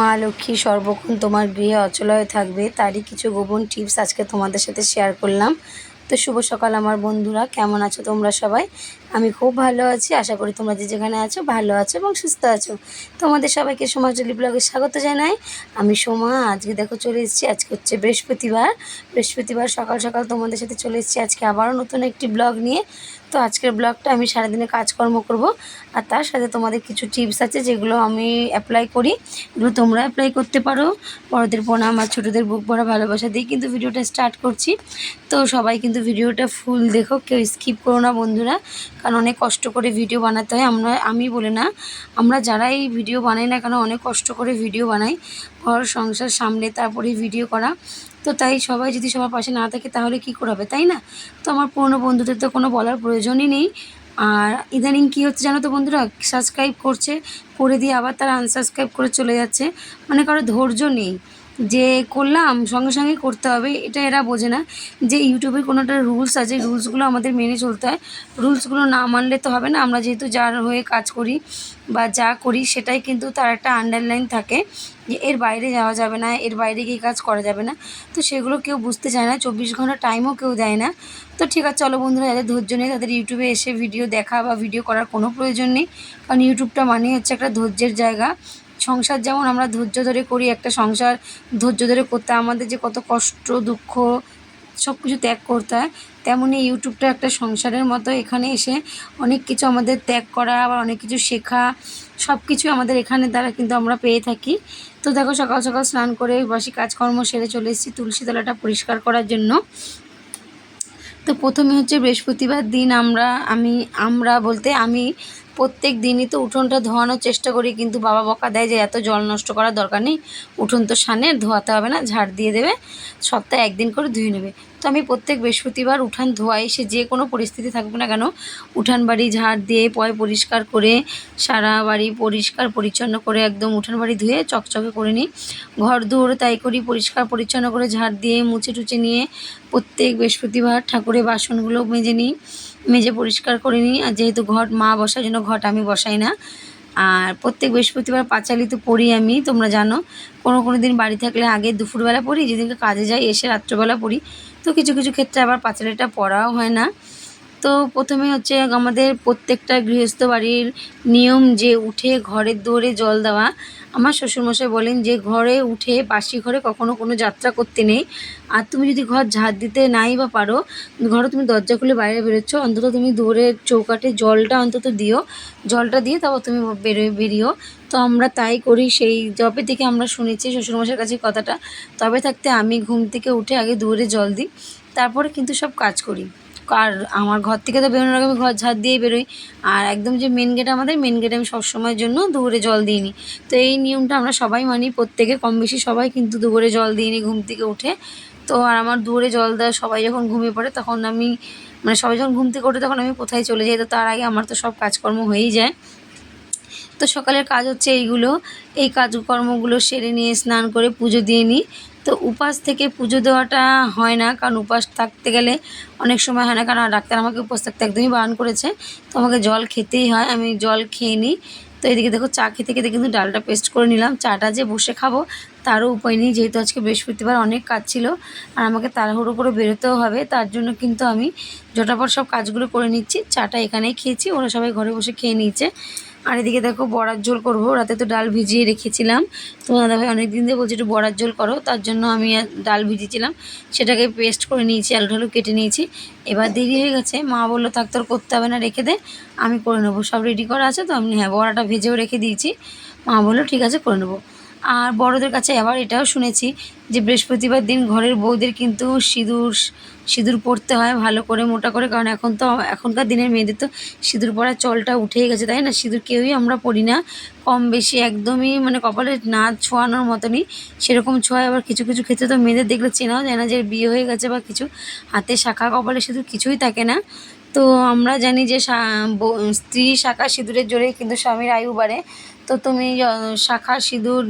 মা লক্ষ্মী সর্বক্ষণ তোমার গৃহে অচল হয়ে থাকবে। তারই কিছু গোপন টিপস আজকে তোমাদের সাথে শেয়ার করলাম। তো শুভ সকাল আমার বন্ধুরা, কেমন আছো তোমরা সবাই? আমি খুব ভালো আছি, আশা করি তোমরা যে যেখানে আছো ভালো আছো এবং সুস্থ আছো। তোমাদের সবাইকে সোমা সমাজলি ব্লগে স্বাগত জানাই। আমি সোমা, আজকে দেখো চলে এসেছি, আজকে হচ্ছে বৃহস্পতিবার। বৃহস্পতিবার সকাল সকাল তোমাদের সাথে চলে এসেছি, আজকে আবারও নতুন একটি ব্লগ নিয়ে। তো আজকের ব্লগটা আমি সারাদিনে কাজকর্ম করব। আর তার সাথে তোমাদের কিছু টিপস আছে যেগুলো আমি অ্যাপ্লাই করি। এগুলো তোমরা অ্যাপ্লাই করতে পারো। বড়দের প্রণাম আর ছোটোদের বুক ভরা ভালোবাসা দিয়ে কিন্তু ভিডিওটা স্টার্ট করছি। তো সবাই কিন্তু ভিডিওটা ফুল দেখো, কেউ স্কিপ করো না বন্ধুরা। কারণ অনেক কষ্ট করে ভিডিও বানাতে হয়। আমরা, আমি বলে না, আমরা যারাই ভিডিও বানাই না কেন, অনেক কষ্ট করে ভিডিও বানাই। ঘর, সংসার, সামনে, তারপরে ভিডিও করা। তো তাই সবাই যদি সবার পাশে না থাকে, তাহলে কি করে হবে? তাই না? তো আমার পুরনো বন্ধুদের তো কোনো বলার প্রয়োজনই নেই। আর ইদানিং কী হচ্ছে জানো তো বন্ধুরা? সাবস্ক্রাইব করছে, করে দিয়ে আবার তারা আনসাবস্ক্রাইব করে চলে যাচ্ছে। মানে কারও ধৈর্য নেই। যে করলাম, সঙ্গে সঙ্গে করতে হবে, এটা এরা বোঝে না। যে ইউটিউবের কোনো একটা রুলস আছে রুলসগুলো আমাদের মেনে চলতে হয়। রুলসগুলো না মানলে তো হবে না, আমরা যেহেতু যার হয়ে কাজ করি বা যা করি, সেটাই কিন্তু তার একটা আন্ডারলাইন থাকে যে এর বাইরে যাওয়া যাবে না, এর বাইরে গিয়ে কাজ করা যাবে না। তো সেগুলো কেউ বুঝতে চায় না, চব্বিশ ঘণ্টা টাইমও কেউ দেয় না। তো ঠিক আছে, চলো বন্ধুরা, যাদের ধৈর্য নেই, তাদের ইউটিউবে এসে ভিডিও দেখা বা ভিডিও করার কোনো প্রয়োজন নেই। কারণ ইউটিউবটা মানেই হচ্ছে একটা ধৈর্যের জায়গা। সংসার যেমন আমরা ধৈর্য ধরে করি, একটা সংসার ধৈর্য ধরে করতে আমাদের যে কত কষ্ট, দুঃখ সব কিছু ত্যাগ করতে হয় তেমনই ইউটিউবটা একটা সংসারের মতো। এখানে এসে অনেক কিছু আমাদের ত্যাগ করা, আবার অনেক কিছু শেখা সব কিছু আমাদের এখানে দ্বারা কিন্তু আমরা পেয়ে থাকি। তো দেখো, সকাল সকাল স্নান করে বাসি কাজকর্ম সেরে চলে এসেছি তুলসী তলাটা পরিষ্কার করার জন্য। তো প্রথমে হচ্ছে বৃহস্পতিবার দিন আমরা, আমি, আমরা বলতে আমি প্রত্যেক দিনই তো উঠোনটা ধোয়ানোর চেষ্টা করি, কিন্তু বাবা বকা দেয় যে এত জল নষ্ট করার দরকার নেই, উঠোন তো সানে, ধোয়াতে হবে না, ঝাড় দিয়ে দেবে, সপ্তাহে একদিন করে ধুয়ে নেবে। তো আমি প্রত্যেক বৃহস্পতিবার উঠান ধোয়াই, সে যে কোনো পরিস্থিতি থাকুক না কেন, উঠান বাড়ি ঝাড় দিয়ে পয় পরিষ্কার করে, সারা বাড়ি পরিষ্কার পরিচ্ছন্ন করে একদম উঠান বাড়ি ধুয়ে চকচকে করে নিই। ঘর দুয়ার তাই করি, পরিষ্কার পরিচ্ছন্ন করে ঝাড় দিয়ে, মুছে টুচে নিয়ে প্রত্যেক বৃহস্পতিবার ঠাকুরের বাসনগুলো মেজে নিই। মেজে পরিষ্কার করে নিই। আর যেহেতু ঘট মা বসার জন্য ঘট আমি বসাই না। আর প্রত্যেক বৃহস্পতিবার পাঁচালি তো পড়ি আমি, তোমরা জানো। কোনো কোনো দিন বাড়ি থাকলে আগে দুপুরবেলা পড়ি, যেদিনকে কাজে যাই এসে রাত্রবেলা পড়ি। তো কিছু কিছু ক্ষেত্রে আবার পাঁচালিটা পড়াও হয় না। তো প্রথমে হচ্ছে আমাদের প্রত্যেকটা গৃহস্থ বাড়ির নিয়ম যে উঠে ঘরের দৌড়ে জল দেওয়া আমার শ্বশুরমশাই বলেন যে ঘরে উঠে বাসি ঘরে কখনো কোনো যাত্রা করতে নেই। আর তুমি যদি ঘর ঝাড় দিতে নাই বা পারো, ঘরে তুমি দরজা খুলে বাইরে বেরোচ্ছ, অন্তত তুমি দৌড়ের চৌকাটে জলটা অন্তত দিও। জলটা দিয়ে তারপর তুমি বেরোয়, বেরিও। তো আমরা তাই করি সেই জবে থেকে আমরা শুনেছি শ্বশুরমশাইয়ের কাছে কথাটা। তবে থাকতে আমি ঘুম থেকে উঠে আগে দৌড়ে জল দিই, তারপরে কিন্তু সব কাজ করি। আর আমার ঘর থেকে তো বিভিন্ন রকমের ঘর ঝাড় দিয়েই বেরোই। আর একদম যে মেন গেট আমাদের মেন গেটে আমি সবসময়ের জন্য দুপুরে জল দিই নি তো এই নিয়মটা আমরা সবাই মানি প্রত্যেকে কম বেশি সবাই কিন্তু দুপুরে জল দিই নি ঘুম থেকে উঠে। তো আর আমার দুপুরে জল দেওয়া সবাই যখন ঘুমিয়ে পড়ে তখন আমি মানে সবাই যখন ঘুম থেকে ওঠে তখন আমি কোথায় চলে যাই? তো তার আগে আমার তো সব কাজকর্ম হয়েই যায়। তো সকালের কাজ হচ্ছে এইগুলো। এই কাজকর্মগুলো সেরে নিয়ে স্নান করে পুজো দিয়ে নিই। তো উপাস থেকে পুজো দেওয়াটা হয় না, কারণ উপাস থাকতে গেলে অনেক সময় হয় না, কারণ ডাক্তার আমাকে উপোস থাকতে একদমই বারণ করেছে। তো আমাকে জল খেতেই হয়, আমি জল খেয়ে নিই। তো এদিকে দেখো চা খেতে খেতে কিন্তু ডালটা পেস্ট করে নিলাম, চাটা যে বসে খাব তারও উপায় নেই, যেহেতু আজকে বৃহস্পতিবার অনেক কাজ ছিল আর আমাকে তাড়াহুড়ো করে বেরোতেও হবে, তার জন্য কিন্তু আমি জটাপট সব কাজগুলো করে নিচ্ছি, চাটা এখানেই খেয়েছি, ওরা সবাই ঘরে বসে খেয়ে নিয়েছে। আর এদিকে দেখো বড়ার ঝোল করব। রাতে তো ডাল ভিজিয়ে রেখেছিলাম। তো দাদাভাই অনেক দিন ধরে বলছি একটু বড়ার ঝোল করো, তার জন্য আমি ডাল ভিজিয়েছিলাম। সেটাকে পেস্ট করে নিয়েছি আলু ঢালু কেটে নিয়েছি। এবার দেরি হয়ে গেছে। মা বলল, থাক, তোর করতে হবে না, রেখে দে, আমি করে নেব। সব রেডি করা আছে তো? আমি হ্যাঁ বড়াটা ভেজেও রেখে দিয়েছি। মা বলল, ঠিক আছে, করে নেব। আর বড়দের কাছে আবার এটাও শুনেছি যে বৃহস্পতিবার দিন ঘরের বউদের কিন্তু সিঁদুর সিঁদুর পরতে হয় ভালো করে, মোটা করে, কারণ এখন তো, এখনকার দিনের মেয়েদের তো সিঁদুর পরার চলটা উঠেই গেছে, তাই না? সিঁদুর কেউই আমরা পড়ি না। কম বেশি একদমই মানে কপালে না ছোঁয়ানোর মতনই। সেরকম ছোঁয়ায় আবার কিছু কিছু ক্ষেত্রে তো মেয়েদের দেখলে চেনাও যায় না যে বিয়ে হয়ে গেছে বা কিছু। হাতে শাখা, কপালে সিঁদুর কিছুই থাকে না। তো আমরা জানি যে স্ত্রী শাখা সিঁদুরের জোরেই কিন্তু স্বামীর আয়ু বাড়ে। তো তুমি শাখা সিঁদুর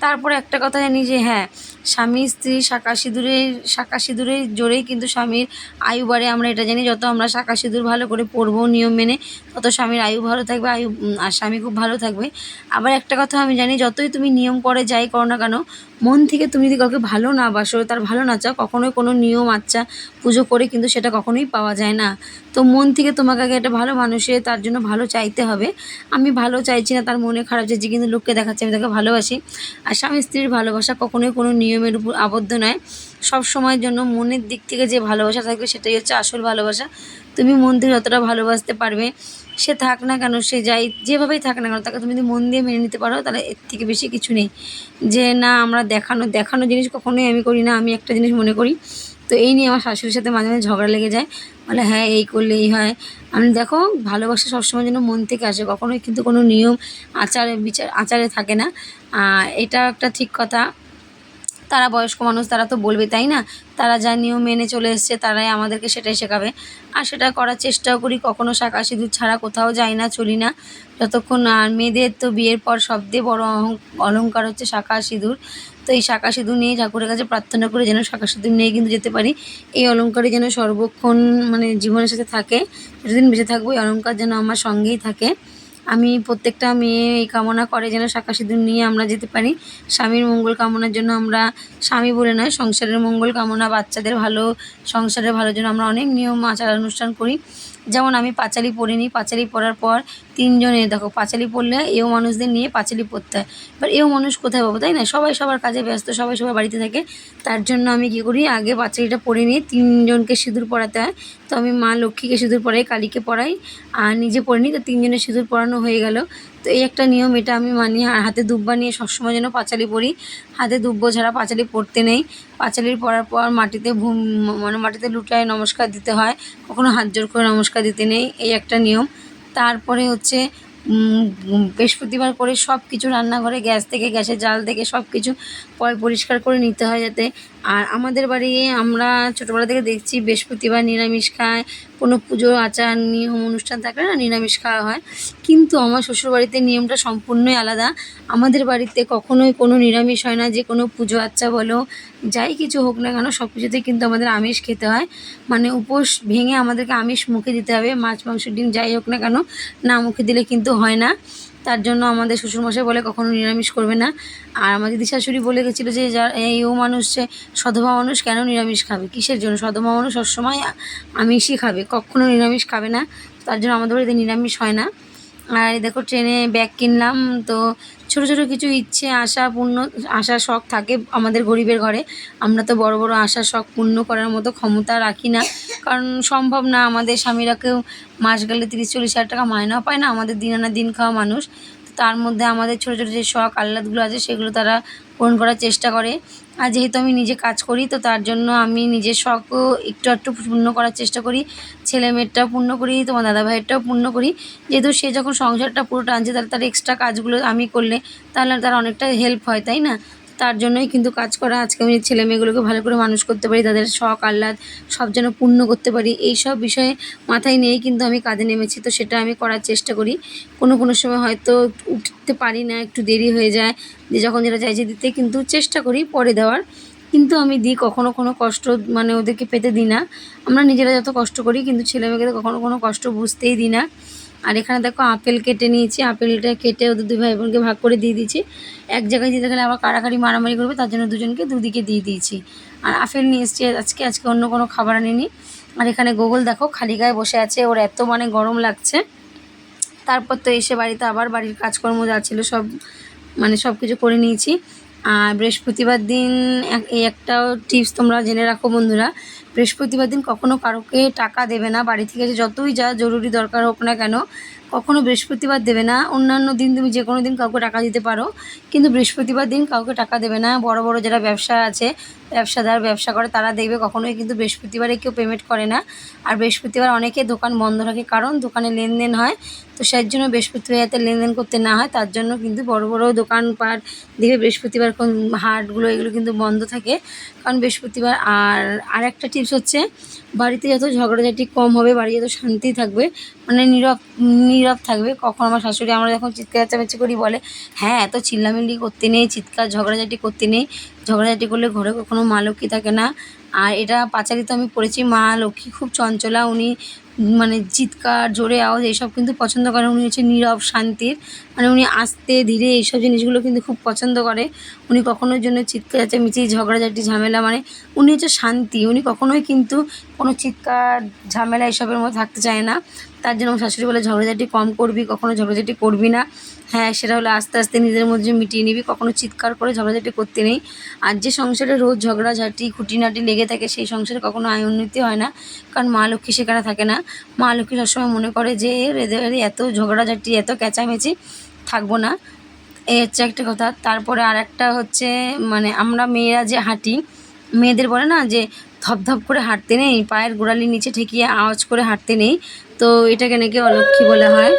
তারপরে একটা কথা জানি যে হ্যাঁ স্বামী, স্ত্রী শাঁকা সিঁদুরের শাঁকা সিঁদুরের জোরেই কিন্তু স্বামীর আয়ু বাড়ে। আমরা এটা জানি, যত আমরা শাঁকা সিঁদুর ভালো করে পরবো নিয়ম মেনে, তত স্বামীর আয়ু ভালো থাকবে, আয়ু আর স্বামী খুব ভালো থাকবে। আবার একটা কথা আমি জানি, যতই তুমি নিয়ম করে যাই করো না কেন, মন থেকে তুমি যদি কাউকে ভালো না বাসো, তার ভালো না চাও, কখনোই কোনো নিয়ম আচ্ছা পুজো করে কিন্তু সেটা কখনোই পাওয়া যায় না। তো মন থেকে তোমাকে আগে একটা ভালো মানুষের তার জন্য ভালো চাইতে হবে। আমি ভালো চাইছি না, তার মনে খারাপ চাইছি, কিন্তু লোককে দেখাচ্ছি, আমি তাকে ভালোবাসি। আর স্বামী, স্ত্রীর ভালোবাসা কখনোই কোনো নিয়মের উপর আবদ্ধ নয়। সব সময়ের জন্য মনের দিক থেকে যে ভালোবাসা থাকবে সেটাই হচ্ছে আসল ভালোবাসা। তুমি মন থেকে যতটা ভালোবাসতে পারবে, সে থাক না কেন, সে যাই, যেভাবেই থাক না কেন, তাকে তুমি যদি মন দিয়ে মেনে নিতে পারো, তাহলে এর থেকে বেশি কিছু নেই। যে না, আমরা দেখানো দেখানো জিনিস কখনোই আমি করি না, আমি একটা জিনিস মনে করি। তো এই নিয়ে আমার শাশুড়ির সাথে মাঝে মাঝে ঝগড়া লেগে যায়। বলে হ্যাঁ এই করলে এই হয়। আমি দেখো, ভালোবাসা সবসময় যেন মন থেকে আসে, কখনোই কিন্তু কোনো নিয়ম, আচারে, বিচার, আচারে থাকে না। এটা একটা ঠিক কথা। তারা বয়স্ক মানুষ, তারা তো বলবে, তাই না? তারা যা নিয়ম মেনে চলে এসছে, তারাই আমাদেরকে সেটাই শেখাবে। আর সেটা করার চেষ্টাও করি কখনও শাঁকা সিঁদুর ছাড়া কোথাও যাই না, চলি না। যতক্ষণ আর মেয়েদের তো বিয়ের পর সবচেয়ে বড় অলঙ্কার হচ্ছে শাঁকা সিঁদুর। তো এই শাঁকা সিঁদুর নিয়ে ঠাকুরের কাছে প্রার্থনা করে যেন শাঁকা সিঁদুর নিয়ে কিন্তু যেতে পারি। এই অলঙ্কারে যেন সর্বক্ষণ মানে জীবনের সাথে থাকে। যতদিন বেঁচে থাকব, এই অলঙ্কার যেন আমার সঙ্গেই থাকে। আমি প্রত্যেকটা মেয়ে এই কামনা করে যেন শাঁকা সিঁদুর নিয়ে আমরা যেতে পারি। স্বামীর মঙ্গল কামনার জন্য আমরা স্বামী বলে নয়, সংসারের মঙ্গল কামনা, বাচ্চাদের ভালো, সংসারের ভালোর জন্য আমরা অনেক নিয়ম আচার অনুষ্ঠান করি। যেমন আমি পাঁচালি পরে নিই পাঁচালি পরার পর তিনজনে দেখো, পাঁচালি পরলে এও মানুষদের নিয়ে পাঁচালি পরতে হয়। এবার এও মানুষ কোথায় পাবো, তাই না? সবাই সবার কাজে ব্যস্ত, সবাই সবার বাড়িতে থাকে। তার জন্য আমি কী করি, আগে পাঁচালিটা পরে নিই তিনজনকে সিঁদুর পরাতে হয়। তো আমি মা লক্ষ্মীকে সিঁদুর পরাই কালীকে পরাই আর নিজে পরে নিই তো তিনজনের সিঁদুর পরানো হয়ে গেল। তো এই একটা নিয়ম, এটা আমি মানি আর হাতে দুব্বা নিয়ে সবসময় যেন পাঁচালি পরি। হাতে দুব্বো ছাড়া পাঁচালি পড়তে নেই। পাঁচালির পরার পর মাটিতে ভূম মানে মাটিতে লুটায় নমস্কার দিতে হয়। কখনো হাত জোর করে নমস্কার দিতে নেই, এই একটা নিয়ম। তারপরে হচ্ছে বৃহস্পতিবার করে সব কিছু রান্নাঘরে গ্যাস থেকে গ্যাসের জাল থেকে সব কিছু পরিষ্কার করে নিতে হয় যাতে আর আমাদের বাড়ি, আমরা ছোটোবেলা থেকে দেখছি বৃহস্পতিবার নিরামিষ খায়, কোনো পুজো, আচার, নিয়ম, অনুষ্ঠান থাকলে না নিরামিষ খাওয়া হয়। কিন্তু আমার শ্বশুরবাড়িতে নিয়মটা সম্পূর্ণই আলাদা। আমাদের বাড়িতে কখনোই কোনো নিরামিষ হয় না, যে কোনো পুজো আচ্চা বলো, যাই কিছু হোক না কেন, সব কিছুতেই কিন্তু আমাদের আমিষ খেতে হয়। মানে উপোস ভেঙে আমাদেরকে আমিষ মুখে দিতে হবে, মাছ মাংস ডিম যাই হোক না কেন, না মুখে দিলে কিন্তু হয় না। তার জন্য আমাদের শ্বশুরমশাই বলে কখনো নিরামিষ করবে না। আর আমার দিদি শাশুড়ি বলে গেছিল যে, যার এই ও মানুষ যে সধবা মানুষ কেন নিরামিষ খাবে? কিসের জন্য? সধবা মানুষ সবসময় আমিষই খাবে, কখনো নিরামিষ খাবে না। তার জন্য আমাদের বাড়িতে নিরামিষ হয় না। আর দেখো ট্রেনে ব্যাগ কিনলাম, তো ছোটো ছোটো কিছু ইচ্ছে, আশা, পূর্ণ, আশা, শখ থাকে আমাদের গরিবের ঘরে। আমরা তো বড় বড় আশা, শখ পূর্ণ করার মতো ক্ষমতা রাখি না। কারণ সম্ভব না আমাদের স্বামীরা কেউ মাস গেলে তিরিশ চল্লিশ হাজার টাকা মায়নাও পায় না, আমাদের দিন আনা দিন খাওয়া মানুষ। তার মধ্যে আমাদের ছোটো ছোটো যে শখ, আহ্লাদগুলো আছে, সেগুলো তারা পূরণ করার চেষ্টা করে। আর যেহেতু আমি নিজে কাজ করি, তো তার জন্য আমি নিজের শখও একটু একটু পূর্ণ করার চেষ্টা করি। ছেলে মেয়েরটাও পূর্ণ করি, তোমার দাদা ভাইয়েরটাও পূর্ণ করি। যেহেতু সে যখন সংসারটা পুরো টানছে, তাহলে তার এক্সট্রা কাজগুলো আমি করলে তাহলে তার অনেকটা হেল্প হয়, তাই না? তার জন্যই কিন্তু কাজ করা, আজকে আমি ছেলে মেয়েগুলোকে ভালো করে মানুষ করতে পারি, তাদের শখ, আহ্লাদ, সব যেন পূর্ণ করতে পারি এই সব বিষয়ে মাথায় নিয়েই কিন্তু আমি কাজে নেমেছি। তো সেটা আমি করার চেষ্টা করি। কোনো কোনো সময় হয়তো উঠতে পারি না, একটু দেরি হয়ে যায়, যে যখন যেটা চাইছে দিতে কিন্তু চেষ্টা করি পরে দেওয়ার। কিন্তু আমি দিই, কখনো কোনো কষ্ট মানে ওদেরকে পেতে দিই না। আমরা নিজেরা যত কষ্ট করি, কিন্তু ছেলে মেয়েকে কখনো কোনো কষ্ট বুঝতেই দিই না। আর এখানে দেখো আপেল কেটে নিয়েছি, আপেলটা কেটে ওদের দুই ভাই বোনকে ভাগ করে দিয়ে দিয়েছি। এক জায়গায় দিতে গেলে আবার কাড়াকাড়ি মারামারি করবে, তার জন্য দুজনকে দুদিকে দিয়ে দিয়েছি। আর আপেল নিয়ে এসেছি আজকে আজকে অন্য কোনো খাবার আনিনি। আর এখানে গোগল দেখো খালি গায়ে বসে আছে, ওর এত মানে গরম লাগছে। তারপর তো এসে বাড়িতে আবার বাড়ির কাজকর্ম যা ছিল সব মানে সব কিছু করে নিয়েছি। আর বৃহস্পতিবার দিন এই একটাও টিপস তোমরা জেনে রাখো বন্ধুরা। বৃহস্পতিবার দিন কখনও কারোকে টাকা দেবে না, বাড়ি থেকে যতই যা জরুরি দরকার হোক না কেন কখনো বৃহস্পতিবার দেবে না। অন্যান্য দিন তুমি যে কোনো দিন কাউকে টাকা দিতে পারো, কিন্তু বৃহস্পতিবার দিন কাউকে টাকা দেবে না। বড় বড় যারা ব্যবসা আছে, ব্যবসাদার ব্যবসা করে, তারা দেখবে কখনোই কিন্তু বৃহস্পতিবারে কেউ পেমেন্ট করে না। আর বৃহস্পতিবার অনেকে দোকান বন্ধ রাখে, কারণ দোকানে লেনদেন হয়। তো সেই জন্য বৃহস্পতিবার যাতে লেনদেন করতে না হয়, তার জন্য কিন্তু বড় বড় দোকানপাট দেখবে বৃহস্পতিবার কোন হাটগুলো এগুলো কিন্তু বন্ধ থাকে। কারণ বৃহস্পতিবার আর আর একটা টিপস হচ্ছে বাড়িতে যত ঝগড়াঝাটি কম হবে বাড়ি যত শান্তি থাকবে মানে নীরব নীরব থাকবে, কখন আমার শাশুড়ি আমরা যখন চিৎকার চাপাচি করি বলে হ্যাঁ এত চিল্লামিল্লি করতে নেই, চিৎকার ঝগড়াঝাটি করতে নেই ঝগড়াঝাটি করলে ঘরে কখনো মা লক্ষ্মী থাকে না। আর এটা পাচারিত আমি পড়েছি, মা লক্ষ্মী খুব চঞ্চলা, উনি মানে চিৎকার, জোরে আওয়াজ এইসব কিন্তু পছন্দ করে উনি হচ্ছে নীরব, শান্তির। মানে উনি আস্তে, ধীরে এইসব জিনিসগুলো কিন্তু খুব পছন্দ করে। উনি কখনোর জন্য চিৎকার চেঁচামেচি ঝগড়াঝাটি, ঝামেলা মানে উনি হচ্ছে শান্তি। উনি কখনোই কিন্তু কোনো চিৎকার, ঝামেলা এসবের মধ্যে থাকতে চায় না। তার জন্য শাশুড়ি বলে, ঝগড়াঝাটি কম করবি, কখনো ঝগড়াঝাটি করবি না। হ্যাঁ সেটা হলো আস্তে আস্তে নিজেদের মধ্যে মিটিয়ে নিবি, কখনো চিৎকার করে ঝগড়াঝাটি করতে নেই। আর যে সংসারে রোজ ঝগড়াঝাটি, খুঁটিনাটি লেগে থাকে, সেই সংসারে কখনো আয় উন্নতি হয় না, কারণ মা লক্ষ্মী সেখানে থাকে না। মা লক্ষ্মী সবসময় মনে করে যে এদের এত ঝগড়াঝাটি, এত ক্যাচামেচি থাকব না। এই হচ্ছে একটা কথা। তারপরে আর একটা হচ্ছে মানে আমরা মেয়েরা যে হাঁটি, মেয়েদের বলে না যে ধপধপ করে হাঁটতে নেই, পায়ের গোড়ালির নিচে ঠেকিয়ে আওয়াজ করে হাঁটতে নেই। তো এটাকে নাকি অলক্ষী বলা হয়।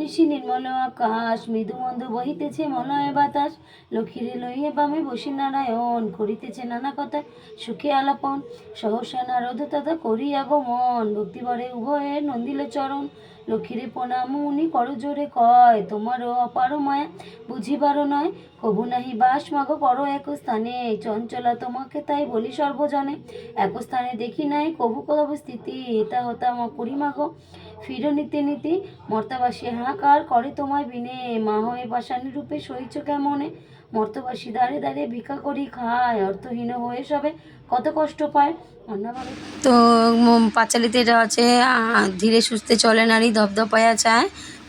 নিশি নির্মল আকাশ মৃদু মন্দ বহিতেছে মলয় বাতাস। লক্ষ্মীরে লইয়ে বামে বসি নারায়ণ করিতেছে নানা কথা সুখে আলাপন। সহসা নারদ তথা করিয়া গমন ভক্তিবরে উভয়ে নন্দিলে চরণ। লক্ষ্মীরে প্রণাম, উনি করো জোরে কয়, তোমারও অপার মায়া বুঝিবারও নয়। কবু নাহি বাস মাগো করো এক স্থানে, চঞ্চলা তোমাকে তাই বলি সর্বজনে। এক স্থানে দেখি নাই কবু কব স্থিতি হেতা হতা মা করি মাগো। ফির নীতি নীতি মর্তাবাসী হাহাকার করে তোমায় বিনে। মা হয়ে পাশানি রূপে সইছ কেমনে? মর্তবাসী দাঁড়ে দাঁড়িয়ে ভিক্ষা করি খায়, অর্থহীন হয়ে সবে কত কষ্ট পায়। তো পাঁচালিতে এটা আছে ধীরে সুস্থে চলে নারী ধপধপায়া চায়।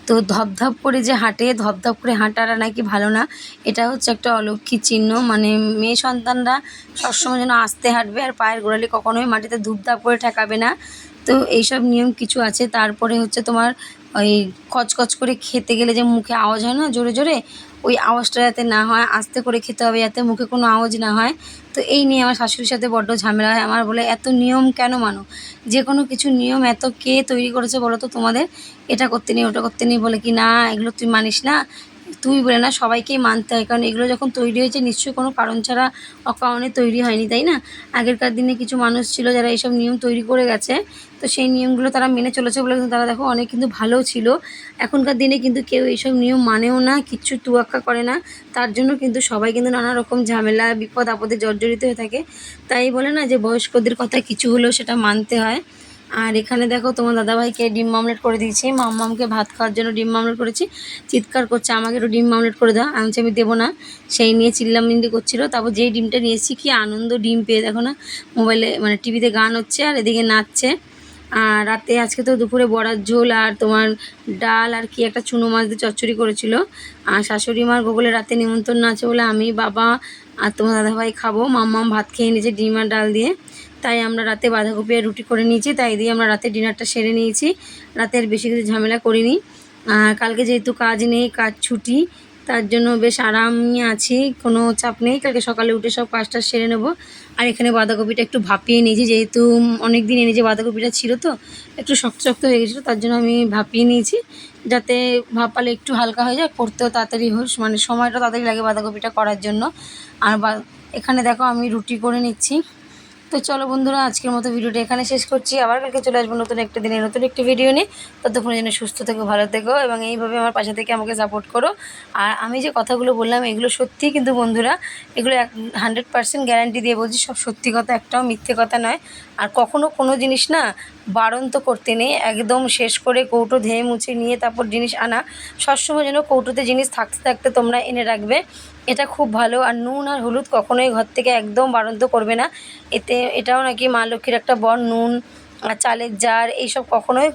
তো ধপধপ করে যে হাঁটে ধপধপ করে হাঁটাটা নাকি ভালো না। এটা হচ্ছে একটা অলক্ষীর চিহ্ন। মানে মেয়ে সন্তানরা সবসময় যেন আস্তে হাঁটবে আর পায়ের গোড়ালি কখনোই মাটিতে ধূপধাপ করে ঠেকাবে না। তো এইসব নিয়ম কিছু আছে। তারপরে হচ্ছে তোমার ওই কচকচ করে খেতে গেলে যে মুখে আওয়াজ হয় না, জোরে জোরে, ওই আওয়াজটা যাতে না হয়, আস্তে করে খেতে হবে যাতে মুখে কোনো আওয়াজ না হয়। তো এই নিয়ে আমার শাশুড়ির সাথে বড্ড ঝামেলা হয়। আমার বলে, এত নিয়ম কেন মানো? যে কোনো কিছু নিয়ম এত কে তৈরি করেছে বলো তো তোমাদের? এটা করতে নেই, ওটা করতে নেই। বলে কি, না, এগুলো তুই মানিস না। তুই বলে না, সবাইকেই মানতে হয়। কারণ এগুলো যখন তৈরি হয়েছে, নিশ্চয়ই কোনো কারণ ছাড়া অকারণে তৈরি হয়নি, তাই না? আগেরকার দিনে কিছু মানুষ ছিল যারা এইসব নিয়ম তৈরি করে গেছে। তো সেই নিয়মগুলো তারা মেনে চলেছে বলে কিন্তু তারা দেখো অনেক কিন্তু ভালো ছিল। এখনকার দিনে কিন্তু কেউ এইসব নিয়ম মানেও না, কিচ্ছু তুয়াক্কা করে না। তার জন্য কিন্তু সবাই কিন্তু নানা রকম ঝামেলা বিপদ আপদে জর্জরিত হয়ে থাকে। তাই বলে না যে বয়স্কদের কথা কিছু হলেও সেটা মানতে হয়। আর এখানে দেখো তোমার দাদাভাইকে ডিম মামলেট করে দিয়েছি। মাম্মামকে ভাত খাওয়ার জন্য ডিম মামলেট করেছি। চিৎকার করছে, আমাকে একটু ডিম মামলেট করে দাও। আমি আমি দেবো না। সেই নিয়ে চিল্লামিল্লি করছিল। তারপর যেই ডিমটা নিয়েছি কি আনন্দ ডিম পেয়ে দেখো না, মোবাইলে মানে টিভিতে গান হচ্ছে আর এদিকে নাচছে। আর রাতে আজকে তো দুপুরে বড়ার ঝোল আর তোমার ডাল আর কি একটা চুনো মাছ দিয়ে চচ্চড়ি করেছিল। আর শাশুড়ি মার গোগলে রাতে নিমন্ত্রণ আছে বলে আমি, বাবা আর তোমার দাদাভাই খাব। মাম্মাম ভাত খেয়ে নিয়েছে ডিম আর ডাল দিয়ে। তাই আমরা রাতে বাঁধাকপি আর রুটি করে নিয়েছি, তাই দিয়ে আমরা রাতে ডিনারটা সেরে নিয়েছি। রাতে আর বেশি কিছু ঝামেলা করিনি। আর কালকে যেহেতু কাজ নেই, কাজ ছুটি, তার জন্য বেশ আরামই আছি, কোনো চাপ নেই। কালকে সকালে উঠে সব কাজটা সেরে নেব। আর এখানে বাঁধাকপিটা একটু ভাপিয়ে নিয়েছি, যেহেতু অনেক দিন এনে যে বাঁধাকপিটা ছিল তো, একটু শক্ত শক্ত হয়ে গেছিল, তার জন্য আমি ভাপিয়ে নিয়েছি। যাতে ভাপালে একটু হালকা হয়ে যায়, করতেও তাড়াতাড়ি হোস মানে সময়টা তাড়াতাড়ি লাগে বাঁধাকপিটা করার জন্য। আর এখানে দেখো আমি রুটি করে নিচ্ছি। তো চলো বন্ধুরা, আজকের মতো ভিডিওটা এখানে শেষ করছি। আবার কালকে চলে আসব নতুন একটা দিনে নতুন একটি ভিডিও নিয়ে। ততক্ষণে যেন সুস্থ থেকো, ভালো থেকো এবং এইভাবে আমার পাশে থেকে আমাকে সাপোর্ট করো। আর আমি যে কথাগুলো বললাম, এগুলো সত্যি কিন্তু বন্ধুরা, এগুলো এক হান্ড্রেড পার্সেন্ট গ্যারান্টি দিয়ে বলছি, সব সত্যি কথা একটাও মিথ্যে কথা নয়। আর কখনো কোনো জিনিস না বারণ তো করতে নেই, একদম শেষ করে কৌটো ধেয়ে মুছে নিয়ে তারপর জিনিস আনা। সবসময় যেন কৌটোতে জিনিস থাকতে থাকতে তোমরা এনে রাখবে। এটা খুব ভালো। আর নুন আর হলুদ কখনোই ঘর থেকে একদম বারণ তো করবে না। এতে এটাও নাকি মা লক্ষ্মীর একটা বর নুন, আর চালের জার, এইসব কখনোই